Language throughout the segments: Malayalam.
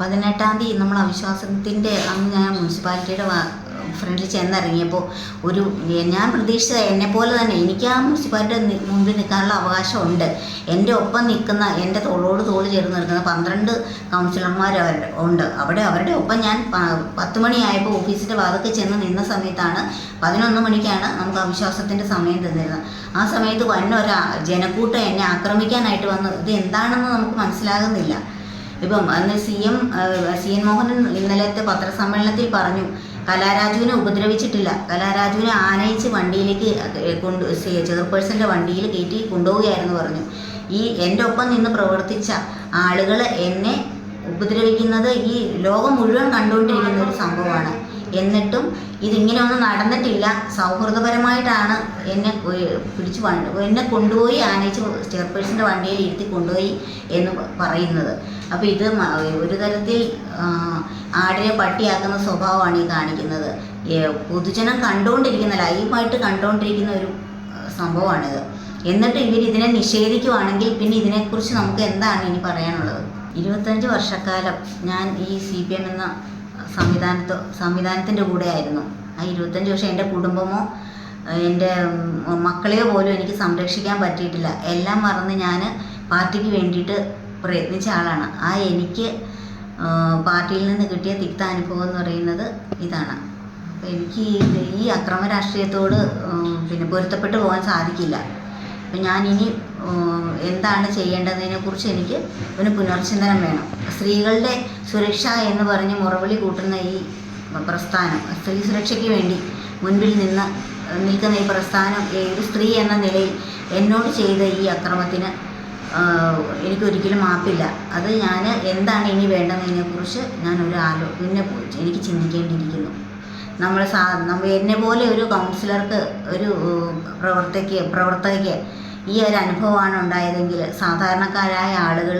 പതിനെട്ടാം തീയതി നമ്മൾ അവിശ്വാസത്തിന്റെ അന്ന് ഞാൻ മുനിസിപ്പാലിറ്റിയുടെ ഫ്രണ്ടിൽ ചെന്നിറങ്ങിയപ്പോൾ ഒരു ഞാൻ പ്രതീക്ഷിച്ചത് പോലെ തന്നെ എനിക്ക് ആ മുനിസിപ്പാലിറ്റി നി- മുമ്പിൽ നിൽക്കാനുള്ള അവകാശമുണ്ട്. എന്റെ ഒപ്പം നിൽക്കുന്ന എന്റെ തോളോട് തോൾ ചേർന്ന് നിൽക്കുന്ന പന്ത്രണ്ട് കൗൺസിലർമാർ ഉണ്ട്. അവിടെ അവരുടെ ഒപ്പം ഞാൻ പത്ത് മണിയായപ്പോൾ ഓഫീസിന്റെ വാതൊക്കെ ചെന്ന് നിന്ന സമയത്താണ് പതിനൊന്ന് മണിക്കാണ് നമുക്ക് അവിശ്വാസത്തിന്റെ സമയം തന്നിരുന്നത്. ആ സമയത്ത് വന്നൊരാ ജനക്കൂട്ടം എന്നെ ആക്രമിക്കാനായിട്ട് വന്നു. ഇത് എന്താണെന്ന് നമുക്ക് മനസ്സിലാകുന്നില്ല. ഇപ്പം അന്ന് C M C N Mohanan ഇന്നലത്തെ പത്രസമ്മേളനത്തിൽ പറഞ്ഞു കലാരാജുവിനെ ഉപദ്രവിച്ചിട്ടില്ല. കലാരാജുവിനെ ആനയിച്ച് വണ്ടിയിലേക്ക് കൊണ്ട് ചെയർപേഴ്സന്റെ വണ്ടിയിൽ കയറ്റി കൊണ്ടുപോവുകയായിരുന്നു പറഞ്ഞു. ഈ എന്റെ ഒപ്പം നിന്ന് പ്രവർത്തിച്ച ആളുകൾ എന്നെ ഉപദ്രവിക്കുന്നത് ഈ ലോകം മുഴുവൻ കണ്ടുകൊണ്ടിരിക്കുന്ന ഒരു സംഭവമാണ്. എന്നിട്ടും ഇതിങ്ങനെയൊന്നും നടന്നിട്ടില്ല. സൗഹൃദപരമായിട്ടാണ് എന്നെ പിടിച്ച് എന്നെ കൊണ്ടുപോയി ആനയിച്ച് ചെയർപേഴ്സന്റെ വണ്ടിയിൽ ഇരുത്തി കൊണ്ടുപോയി എന്ന് പറയുന്നത്. അപ്പോൾ ഇത് ഒരു തരത്തിൽ ആടിനെ പട്ടിയാക്കുന്ന സ്വഭാവമാണ് ഈ കാണിക്കുന്നത്. പൊതുജനം കണ്ടുകൊണ്ടിരിക്കുന്ന ലൈവായിട്ട് കണ്ടുകൊണ്ടിരിക്കുന്ന ഒരു സംഭവമാണിത്. എന്നിട്ട് ഇവർ ഇതിനെ നിഷേധിക്കുവാണെങ്കിൽ പിന്നെ ഇതിനെക്കുറിച്ച് നമുക്ക് എന്താണ് ഇനി പറയാനുള്ളത്? ഇരുപത്തഞ്ച് വർഷക്കാലം ഞാൻ ഈ സി പി എം എന്ന സംവിധാനത്തോ സംവിധാനത്തിന്റെ കൂടെ ആയിരുന്നു ആ ഇരുപത്തഞ്ച് വർഷം എന്റെ കുടുംബമോ എന്റെ മക്കളെയോ പോലും എനിക്ക് സംരക്ഷിക്കാൻ പറ്റിയിട്ടില്ല. എല്ലാം മറന്ന് ഞാൻ പാർട്ടിക്ക് വേണ്ടിയിട്ട് പ്രയത്നിച്ച ആളാണ്. ആ എനിക്ക് പാർട്ടിയിൽ നിന്ന് കിട്ടിയ തിക്ത അനുഭവം എന്ന് പറയുന്നത് ഇതാണ്. അപ്പോൾ എനിക്ക് ഈ അക്രമ രാഷ്ട്രീയത്തോട് പിന്നെ പൊരുത്തപ്പെട്ടു പോകാൻ സാധിക്കില്ല. അപ്പം ഞാനിനി എന്താണ് ചെയ്യേണ്ടതിനെ കുറിച്ച് എനിക്ക് ഒരു പുനർചിന്തനം വേണം. സ്ത്രീകളുടെ സുരക്ഷ എന്ന് പറഞ്ഞ് മുറവിളി കൂട്ടുന്ന ഈ പ്രസ്ഥാനം സ്ത്രീ സുരക്ഷയ്ക്ക് വേണ്ടി മുൻപിൽ നിന്ന് നിൽക്കുന്ന ഈ പ്രസ്ഥാനം ഒരു സ്ത്രീ എന്ന നിലയിൽ എന്നോട് ചെയ്ത ഈ അക്രമത്തിന് എനിക്കൊരിക്കലും മാപ്പില്ല. അത് ഞാൻ എന്താണ് ഇനി വേണ്ടതിനെക്കുറിച്ച് ഞാൻ ഒരു പിന്നെ എനിക്ക് ചിന്തിക്കേണ്ടിയിരിക്കുന്നു. നമ്മൾ സാ എന്നെ പോലെ ഒരു കൗൺസിലർക്ക് ഒരു പ്രവർത്തകയ്ക്ക് പ്രവർത്തക പ്രവർത്തകയ്ക്ക് ഈ ഒരു അനുഭവമാണ് ഉണ്ടായതെങ്കിൽ സാധാരണക്കാരായ ആളുകൾ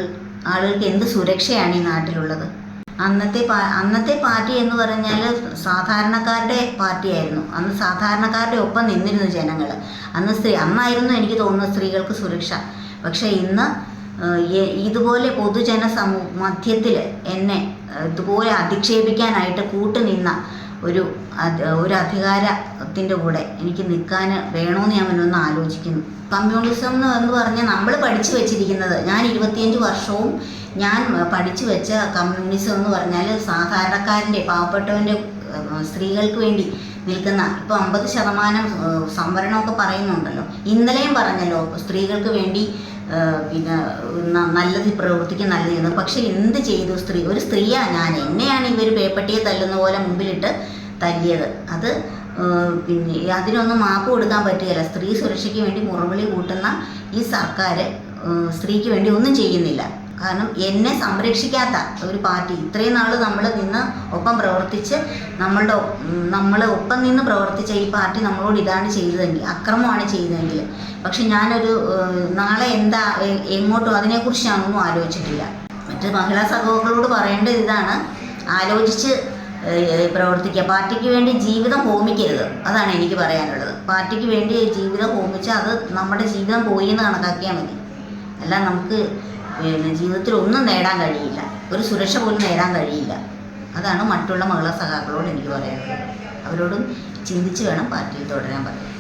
ആളുകൾക്ക് എന്ത് സുരക്ഷയാണ് ഈ നാട്ടിലുള്ളത്? അന്നത്തെ അന്നത്തെ പാർട്ടി എന്ന് പറഞ്ഞാൽ സാധാരണക്കാരുടെ പാർട്ടിയായിരുന്നു. അന്ന് സാധാരണക്കാരുടെ ഒപ്പം നിന്നിരുന്നു ജനങ്ങൾ അന്ന് സ്ത്രീ അന്നായിരുന്നു എനിക്ക് തോന്നുന്നത് സ്ത്രീകൾക്ക് സുരക്ഷ. പക്ഷേ ഇന്ന് ഇതുപോലെ പൊതുജന സമൂ മധ്യത്തിൽ എന്നെ ഇതുപോലെ അധിക്ഷേപിക്കാനായിട്ട് കൂട്ടുനിന്ന ഒരു ഒരു അധികാരത്തിന്റെ കൂടെ എനിക്ക് നിൽക്കാൻ വേണമെന്ന് ഞാൻ മുന്നൊന്ന് ആലോചിക്കുന്നു. കമ്മ്യൂണിസം എന്ന് എന്ന് പറഞ്ഞാൽ നമ്മൾ പഠിച്ചു വെച്ചിരിക്കുന്നത് ഞാൻ ഇരുപത്തിയഞ്ച് വർഷവും ഞാൻ പഠിച്ചു വെച്ച കമ്മ്യൂണിസം എന്ന് പറഞ്ഞാൽ സാധാരണക്കാരന്റെ പാവപ്പെട്ടവന്റെ സ്ത്രീകൾക്ക് വേണ്ടി നിൽക്കുന്ന ഇപ്പോൾ അമ്പത് ശതമാനം സംവരണമൊക്കെ പറയുന്നുണ്ടല്ലോ. ഇന്നലെയും പറഞ്ഞല്ലോ സ്ത്രീകൾക്ക് വേണ്ടി പിന്നെ നല്ലത് പ്രവർത്തിക്കും നല്ലത് ചെയ്യുന്നു പക്ഷെ എന്ത് ചെയ്തു സ്ത്രീ? ഒരു സ്ത്രീയാണ് ഞാൻ. എന്നെയാണ് ഇവർ പേപ്പട്ടിയെ തല്ലുന്ന പോലെ മുമ്പിലിട്ട് തല്ലിയത്. അത് പിന്നെ അതിനൊന്നും മാപ്പ് കൊടുക്കാൻ പറ്റുകയില്ല. സ്ത്രീ സുരക്ഷയ്ക്ക് വേണ്ടി മുറവിളി കൂട്ടുന്ന ഈ സർക്കാർ സ്ത്രീക്ക് വേണ്ടി ഒന്നും ചെയ്യുന്നില്ല. കാരണം എന്നെ സംരക്ഷിക്കാത്ത ഒരു പാർട്ടി. ഇത്രയും നാൾ നമ്മൾ നിന്ന് ഒപ്പം പ്രവർത്തിച്ച് നമ്മളുടെ നമ്മൾ ഒപ്പം നിന്ന് പ്രവർത്തിച്ച ഈ പാർട്ടി നമ്മളോട് ഇതാണ് ചെയ്തതെങ്കിൽ അക്രമമാണ് ചെയ്തതെങ്കിൽ. പക്ഷെ ഞാനൊരു നാളെ എന്താ എങ്ങോട്ടും അതിനെക്കുറിച്ച് ഞാനൊന്നും ആലോചിച്ചിട്ടില്ല. മറ്റ് മഹിളാ സഹോദരങ്ങളോട് പറയേണ്ടത് ഇതാണ് ആലോചിച്ച് പ്രവർത്തിക്കുക. പാർട്ടിക്ക് വേണ്ടി ജീവിതം ഹോമിക്കരുത്. അതാണ് എനിക്ക് പറയാനുള്ളത്. പാർട്ടിക്ക് വേണ്ടി ജീവിതം ഹോമിച്ചാൽ അത് നമ്മുടെ ജീവിതം പോയി എന്ന് കണക്കാക്കിയാൽ മതി. അല്ല നമുക്ക് പിന്നെ ജീവിതത്തിൽ ഒന്നും നേടാൻ കഴിയില്ല. ഒരു സുരക്ഷ പോലും നേടാൻ കഴിയില്ല. അതാണ് മറ്റുള്ള മഹിളാ സഖാക്കളോട് എനിക്ക് പറയാനുള്ളത്. അവരോടും ചിന്തിച്ച് വേണം പാർട്ടിയിൽ തുടരാൻ പറയാൻ.